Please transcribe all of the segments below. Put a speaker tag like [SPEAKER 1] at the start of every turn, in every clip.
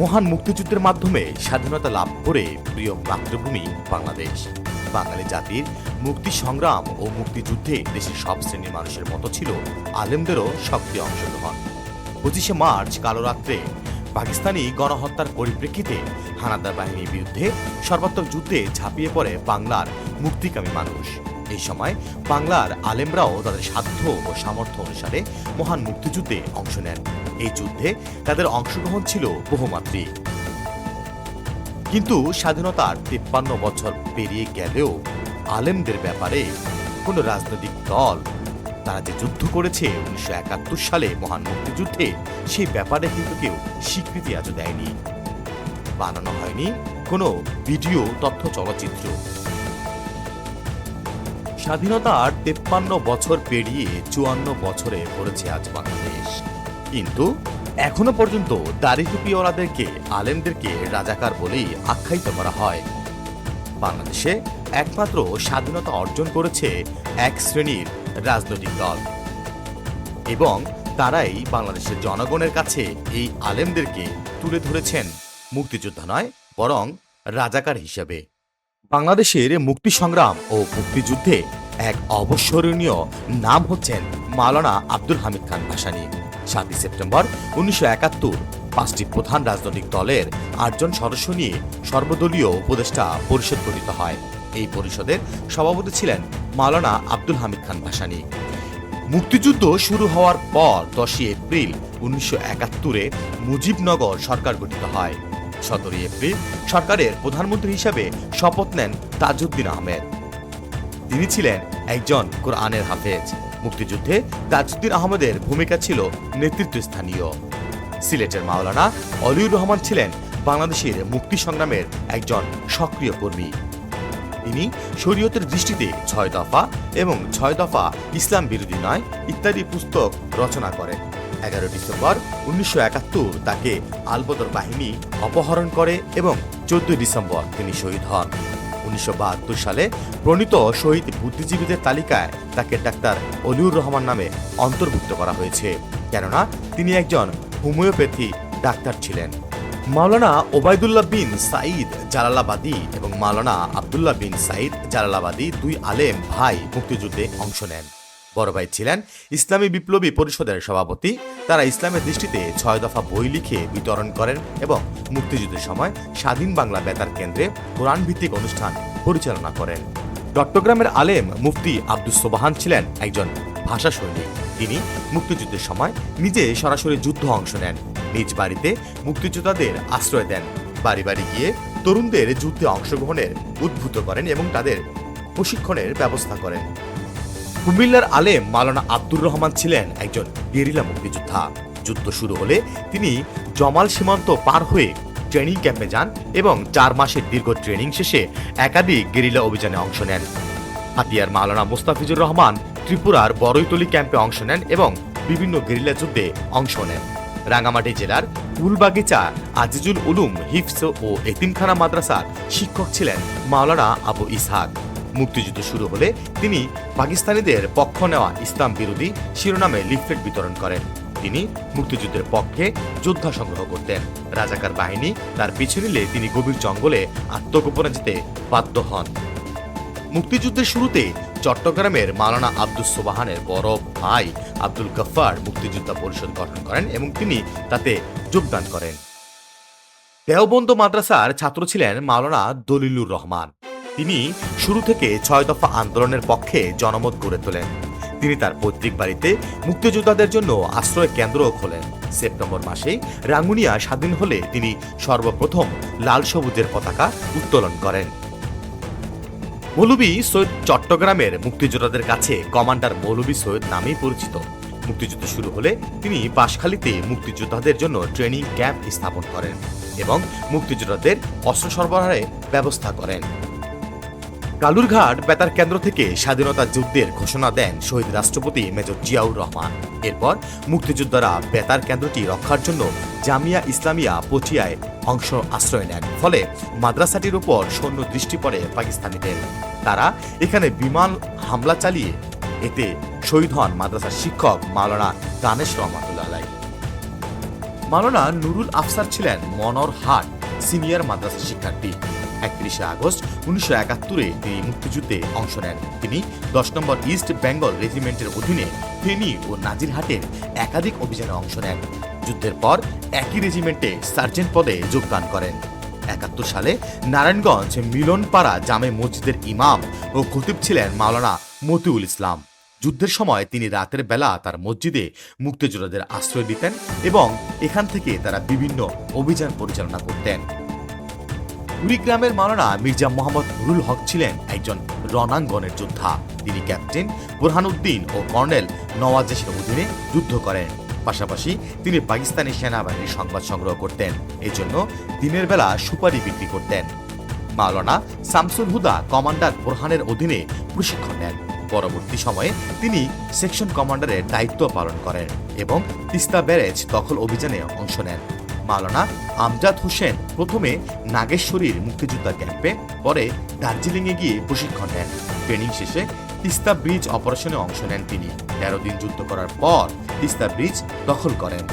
[SPEAKER 1] মহান মুক্তিযুদ্ধের মাধ্যমে স্বাধীনতা লাভ করে প্রিয় মাতৃভূমি বাংলাদেশ। বাঙালি জাতির মুক্তি সংগ্রাম ও মুক্তিযুদ্ধে দেশের সব শ্রেণির মানুষের মতো ছিল আলেমদেরও সক্রিয় অংশগ্রহণ। পঁচিশে মার্চ কালো রাত্রে পাকিস্তানি গণহত্যার পরিপ্রেক্ষিতে হানাদার বাহিনীর বিরুদ্ধে সর্বাত্মক যুদ্ধে ঝাঁপিয়ে পড়ে বাংলার মুক্তিকামী মানুষ। এই সময় বাংলার আলেমরাও তাদের সাধ্য ও সামর্থ্য অনুসারে মহান মুক্তিযুদ্ধে অংশ নেন। এই যুদ্ধে তাদের অংশগ্রহণ ছিল বহুমাত্রিক। কিন্তু স্বাধীনতার তিপ্পান্ন বছর পেরিয়ে গেলেও আলেমদের ব্যাপারে কোনো রাজনৈতিক দল, তারা যে যুদ্ধ করেছে উনিশশো একাত্তর সালে মহান মুক্তিযুদ্ধে, সেই ব্যাপারে কিন্তু কেউ স্বীকৃতি আজও দেয়নি। বানানো হয়নি কোনো ভিডিও তথ্য চলচ্চিত্র। স্বাধীনতার তেপ্পান্ন বছর পেরিয়ে চুয়ান্ন বছরে পড়েছে আজ বাংলাদেশ। কিন্তু এখনও পর্যন্ত দাড়িটুপিওয়ালাদেরকে আলেমদেরকে রাজাকার বলেই আখ্যায়িত করা হয়। বাংলাদেশে একমাত্র স্বাধীনতা অর্জন করেছে এক শ্রেণির রাজনৈতিক দল। এবং তারাই বাংলাদেশের জনগণের কাছে এই আলেমদেরকে তুলে ধরেছেন মুক্তিযোদ্ধা নয়, বরং রাজাকার হিসেবে। বাংলাদেশের মুক্তি সংগ্রাম ও মুক্তিযুদ্ধে এক অবসরণীয় নাম হচ্ছেন মাওলানা আব্দুল হামিদ খান ভাসানী। সাতই সেপ্টেম্বর উনিশশো একাত্তর পাঁচটি প্রধান রাজনৈতিক দলের আটজন সদস্য নিয়ে সর্বদলীয় উপদেষ্টা পরিষদ গঠিত হয়। এই পরিষদের সভাপতি ছিলেন মাওলানা আব্দুল হামিদ খান ভাসানী। মুক্তিযুদ্ধ শুরু হওয়ার পর দশই এপ্রিল উনিশশো একাত্তরে মুজিবনগর সরকার গঠিত হয়। সতেরোই এপ্রিল সরকারের প্রধানমন্ত্রী হিসাবে শপথ নেন তাজউদ্দিন আহমেদ। তিনি ছিলেন একজন কোরআনের হাফেজ। মুক্তিযুদ্ধে তাজউদ্দিন আহমেদের ভূমিকা ছিল নেতৃত্বস্থানীয়। সিলেটের মাওলানা অলিউর রহমান ছিলেন বাংলাদেশের মুক্তি সংগ্রামের একজন সক্রিয় কর্মী। তিনি শরীয়তের দৃষ্টিতে ছয় দফা এবং ছয় দফা ইসলাম বিরোধী নয় ইত্যাদি পুস্তক রচনা করেন। এগারো ডিসেম্বর উনিশশো একাত্তর তাকে আলবদর বাহিনী অপহরণ করে এবং চোদ্দই ডিসেম্বর তিনি শহীদ হন। উনিশশো বাহাত্তর সালে প্রণীত শহীদ বুদ্ধিজীবীদের তালিকায় তাকে ডাক্তার অলিউর রহমান নামে অন্তর্ভুক্ত করা হয়েছে, কেননা তিনি একজন হোমিওপ্যাথি ডাক্তার ছিলেন। মাওলানা ওবায়দুল্লাহ বিন সাঈদ জালালাবাদী এবং মাওলানা আবদুল্লাহ বিন সাঈদ জালালাবাদী দুই আলেম ভাই মুক্তিযুদ্ধে অংশ নেন। বড় ভাই ছিলেন ইসলামী বিপ্লবী পরিষদের সভাপতি। তারা ইসলামের দৃষ্টিতে ছয় দফা বই লিখে বিতরণ করেন এবং মুক্তিযুদ্ধের সময় স্বাধীন বাংলা বেতার কেন্দ্রে কোরআন ভিত্তিক অনুষ্ঠান পরিচালনা করেন। চট্টগ্রামের আলেম মুফতি আব্দুস সোবাহান ছিলেন একজন ভাষা সৈনিক। তিনি মুক্তিযুদ্ধের সময় নিজে সরাসরি যুদ্ধ অংশ নেন। নিজ বাড়িতে মুক্তিযোদ্ধাদের আশ্রয় দেন। বাড়ি বাড়ি গিয়ে তরুণদের যুদ্ধে অংশগ্রহণের উদ্ভূত করেন এবং তাদের প্রশিক্ষণের ব্যবস্থা করেন। কুমিল্লার আলেম মালানা আব্দুর রহমান ছিলেন একজন গেরিলা মুক্তিযোদ্ধা। যুদ্ধ শুরু হলে তিনি জমাল সীমান্ত পার হয়ে ট্রেনিং ক্যাম্পে যান এবং চার মাসের দীর্ঘ ট্রেনিং শেষে একাধিক গেরিলা অভিযানে অংশ নেন। হাতিয়ার মাওলানা মোস্তাফিজুর রহমান ত্রিপুরার বড়ইতলি ক্যাম্পে অংশ নেন এবং বিভিন্ন গেরিলা যুদ্ধে অংশ নেন। রাঙামাটি জেলার ফুলবাগিচা আজিজুল উলুম হিফস ও এতিমখানা মাদ্রাসার শিক্ষক ছিলেন মাওলানা আবু ইসহাক। মুক্তিযুদ্ধ শুরু হলে তিনি পাকিস্তানিদের পক্ষ নেওয়া ইসলাম বিরোধী শিরোনামে লিফলেট বিতরণ করেন। তিনি মুক্তিযুদ্ধের পক্ষে যোদ্ধা সংগ্রহ করতেন। রাজাকার বাহিনী তার পিছু নিলে তিনি গভীর জঙ্গলে আত্মগোপনে যেতে বাধ্য হন। মুক্তিযুদ্ধের শুরুতে চট্টগ্রামের মালানা আব্দুস সোবাহানের বড় ভাই আব্দুল গফ্ফার মুক্তিযোদ্ধা পরিষদ গঠন করেন এবং তিনি তাতে যোগদান করেন। দেওবন্দ মাদ্রাসার ছাত্র ছিলেন মাওলানা দলিলুর রহমান। তিনি শুরু থেকে ছয় দফা আন্দোলনের পক্ষে জনমত গড়ে তোলেন। তিনি তার পৈতৃক বাড়িতে মুক্তিযোদ্ধাদের জন্য আশ্রয় কেন্দ্রও খোলেন। সেপ্টেম্বর মাসে রাঙ্গুনিয়া স্বাধীন হলে তিনি সর্বপ্রথম লাল সবুজের পতাকা উত্তোলন করেন। মৌলবী সৈয়দ চট্টগ্রামের মুক্তিযোদ্ধাদের কাছে কমান্ডার মৌলবী সৈয়দ নামেই পরিচিত। মুক্তিযুদ্ধ শুরু হলে তিনি বাঁশখালীতে মুক্তিযোদ্ধাদের জন্য ট্রেনিং ক্যাম্প স্থাপন করেন এবং মুক্তিযোদ্ধাদের অস্ত্র সরবরাহের ব্যবস্থা করেন। কালুরঘাট বেতার কেন্দ্র থেকে স্বাধীনতা যুদ্ধের ঘোষণা দেন শহীদ রাষ্ট্রপতি মেজর জিয়াউর রহমান। এরপর মুক্তিযোদ্ধারা বেতার কেন্দ্রটি রক্ষার জন্য জামিয়া ইসলামিয়া পটিয়ায় অংশ আশ্রয় নেন। ফলে মাদ্রাসাটির উপর সৈন্য দৃষ্টি পড়ে পাকিস্তানিদের। তারা এখানে বিমান হামলা চালিয়ে এতে শহীদ হন মাদ্রাসার শিক্ষক মাওলানা দানেশ রহমাতুল্লাহ। মাওলানা নুরুল আফসার ছিলেন মনর হাট সিনিয়র মাদ্রাসা শিক্ষার্থী। একত্রিশে আগস্ট উনিশশো একাত্তরে তিনি মুক্তিযুদ্ধে অংশ নেন। তিনি দশ নম্বর ইস্ট বেঙ্গল রেজিমেন্টের অধীনে ফেনী ও নাজিরহাটের একাধিক অভিযানে অংশ নেন। যুদ্ধের পর একই রেজিমেন্টে সার্জেন্ট পদে যোগদান করেন। একাত্তর সালে নারায়ণগঞ্জ মিলনপাড়া জামে মসজিদের ইমাম ও খতিব ছিলেন মাওলানা মতিউল ইসলাম। যুদ্ধের সময় তিনি রাতের বেলা তার মসজিদে মুক্তিযোদ্ধাদের আশ্রয় দিতেন এবং এখান থেকে তারা বিভিন্ন অভিযান পরিচালনা করতেন। কুড়িগ্রামের মাওলানা মির্জা মোহাম্মদ নুরুল হক ছিলেন একজন রণাঙ্গনের যোদ্ধা। তিনি ক্যাপ্টেন বুরহানুদ্দিন ও কর্নেল নওয়াজেশের অধীনে যুদ্ধ করেন। পাশাপাশি তিনি পাকিস্তানি সেনাবাহিনীর সংবাদ সংগ্রহ করতেন। এজন্য দিনের বেলা সুপারি বিক্রি করতেন। মাওলানা শামসুল হুদা কমান্ডার বোরহানের অধীনে প্রশিক্ষণ নেন। পরবর্তী সময়ে তিনি সেকশন কমান্ডারের দায়িত্ব পালন করেন এবং তিস্তা ব্যারেজ দখল অভিযানে অংশ নেন। মাওলানা আমজাদ হোসেন প্রথমে নাগেশ্বরীর মুক্তিযোদ্ধা ক্যাম্পে, পরে দার্জিলিংয়ে গিয়ে প্রশিক্ষণ নেন। ট্রেনিং শেষে তিস্তা ব্রিজ অপারেশনে অংশ নেন তিনি। তেরো দিন যুদ্ধ করার পর তিস্তা ব্রিজ দখল করেন।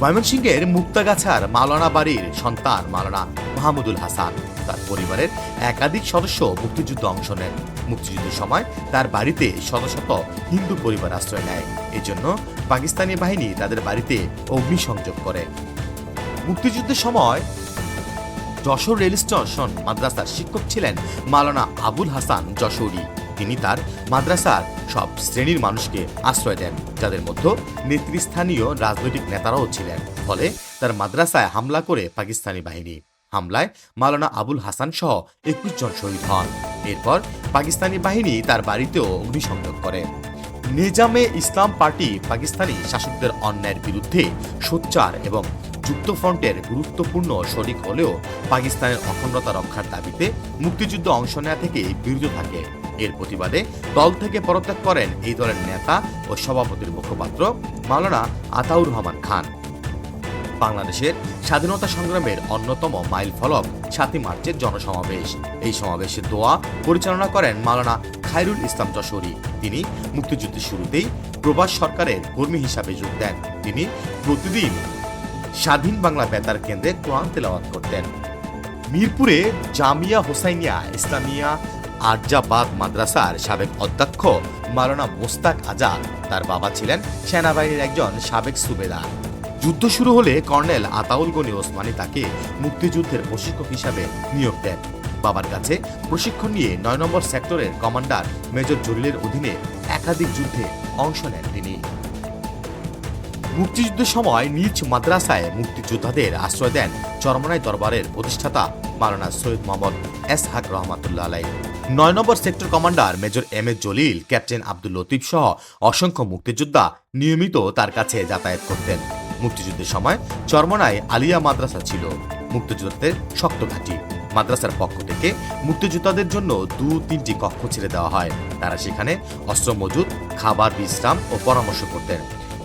[SPEAKER 1] ময়মনসিংহের মুক্তাগাছার মাওলানা বাড়ির সন্তান মাওলানা মাহমুদুল হাসান। তার পরিবারের একাধিক সদস্য মুক্তিযুদ্ধে অংশ নেন। মুক্তিযুদ্ধের সময় তার বাড়িতে শত শত হিন্দু পরিবার আশ্রয় নেয়। এজন্য পাকিস্তানি বাহিনী তাদের বাড়িতে অগ্নিসংযোগ করে। মুক্তিযুদ্ধের সময় যশোর রেল স্টেশন মাদ্রাসার শিক্ষক ছিলেন মাওলানা আবুল হাসান যশোরী। তিনি তার মাদ্রাসার সব শ্রেণির মানুষকে আশ্রয় দেন, যাদের মধ্যে নেতৃস্থানীয় রাজনৈতিক নেতারাও ছিলেন। ফলে তার মাদ্রাসায় হামলা করে পাকিস্তানি বাহিনী। হামলায় মাওলানা আবুল হাসান সহ একুশ জন শহীদ হন। এরপর পাকিস্তানি বাহিনী তার বাড়িতেও অগ্নিসংযোগ করে। নিজামে ইসলাম পার্টি পাকিস্তানি শাসকদের অন্যায়ের বিরুদ্ধে সোচ্চার এবং যুক্তফ্রন্টের গুরুত্বপূর্ণ শরিক হলেও পাকিস্তানের অখণ্ডতা রক্ষার দাবিতে মুক্তিযুদ্ধ অংশ নেওয়া থেকে বিরত থাকে। এর প্রতিবাদে দল থেকে পদত্যাগ করেন এই দলের নেতা ও সভাপতির মুখপাত্র মাওলানা আতাউর রহমান খান। বাংলাদেশের স্বাধীনতা সংগ্রামের অন্যতম মাইল ফলক সাতই মার্চের জনসমাবেশ। এই সমাবেশে দোয়া পরিচালনা করেন মাওলানা খায়রুল ইসলাম যশোরী। তিনি মুক্তিযুদ্ধের শুরুতেই প্রবাস সরকারের কর্মী হিসাবে যোগ দেন। তিনি প্রতিদিন স্বাধীন বাংলা বেতার কেন্দ্রে কোরআন তেলাওয়াত করতেন। মিরপুরে জামিয়া হোসাইনিয়া ইসলামিয়া আরজাবাদ মাদ্রাসার সাবেক অধ্যক্ষ মাওলানা মোস্তাক আজাদ। তার বাবা ছিলেন সেনাবাহিনীর একজন সাবেক সুবেদার। যুদ্ধ শুরু হলে কর্নেল আতাউল গনি ওসমানী তাকে মুক্তিযুদ্ধের প্রশিক্ষক হিসাবে নিয়োগ দেন। বাবার কাছে প্রশিক্ষণ নিয়ে নয় নম্বর সেক্টরের কমান্ডার মেজর জলিলের অধীনে একাধিক যুদ্ধে অংশ নেন তিনি। মুক্তিযুদ্ধের সময় নিজ মাদ্রাসায় মুক্তিযোদ্ধাদের আশ্রয় দেন চরমনাই দরবারের প্রতিষ্ঠাতা মারানা সৈয়দ মোহাম্মদ এস হাক রহমাতুল্লাহ আলাই নয় number sector commander major M A Jalil, captain Abdul Latif সহ অসংখ্য মুক্তিযোদ্ধা নিয়মিত তার কাছে যাতায়াত করতেন। মুক্তিযুদ্ধের সময় চরমনায় আলিয়া মাদ্রাসা ছিল। মুক্তিযোদ্ধাদের শক্ত ঘাঁটি। মাদ্রাসার পক্ষ থেকে মুক্তিযোদ্ধাদের জন্য দু তিনটি কক্ষ ছেড়ে দেওয়া হয়। তারা সেখানে অস্ত্র মজুদ, খাবার, বিশ্রাম ও পরামর্শ করতেন।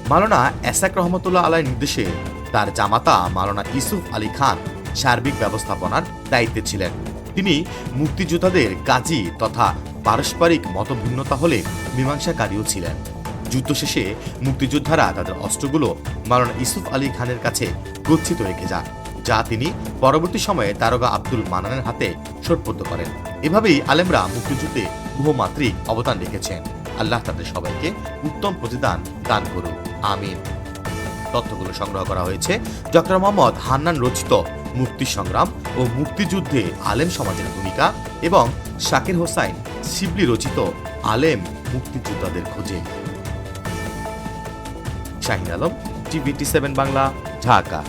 [SPEAKER 1] মালানা এসাক রহমতুল্লাহ আলাই নির্দেশে তার জামাতা মালানা ইসুফ আলী খান সার্বিক ব্যবস্থাপনার দায়িত্বে ছিলেন। তিনি মুক্তিযোদ্ধাদের কাজী তথা পারস্পরিক মতভিন্নতা হলে মীমাংসাকারীও ছিলেন। যুদ্ধ শেষে মুক্তিযোদ্ধারা তাদের অস্ত্রগুলো মালানা ইসুফ আলী খানের কাছে গচ্ছিত রেখে যান। যা তিনি পরবর্তী সময়ে দারোগা আব্দুল মানানের হাতে সোটপদ্য করেন। এভাবেই আলেমরা মুক্তিযুদ্ধে বহুমাত্রিক অবদান রেখেছেন। আল্লাহ তাদের সবাইকে উত্তম প্রতিদান দান করুন। আমিন। তথ্যগুলো সংগ্রহ করা হয়েছে ডক্টর মোহাম্মদ হান্নান রচিত মুক্তি সংগ্রাম ও মুক্তিযুদ্ধে আলেম সমাজের ভূমিকা এবং শাকির হোসাইন শিবলি রচিত আলেম মুক্তিযোদ্ধাদের খোঁজে। Shahin Alam, TV T seven Bangla, Dhaka.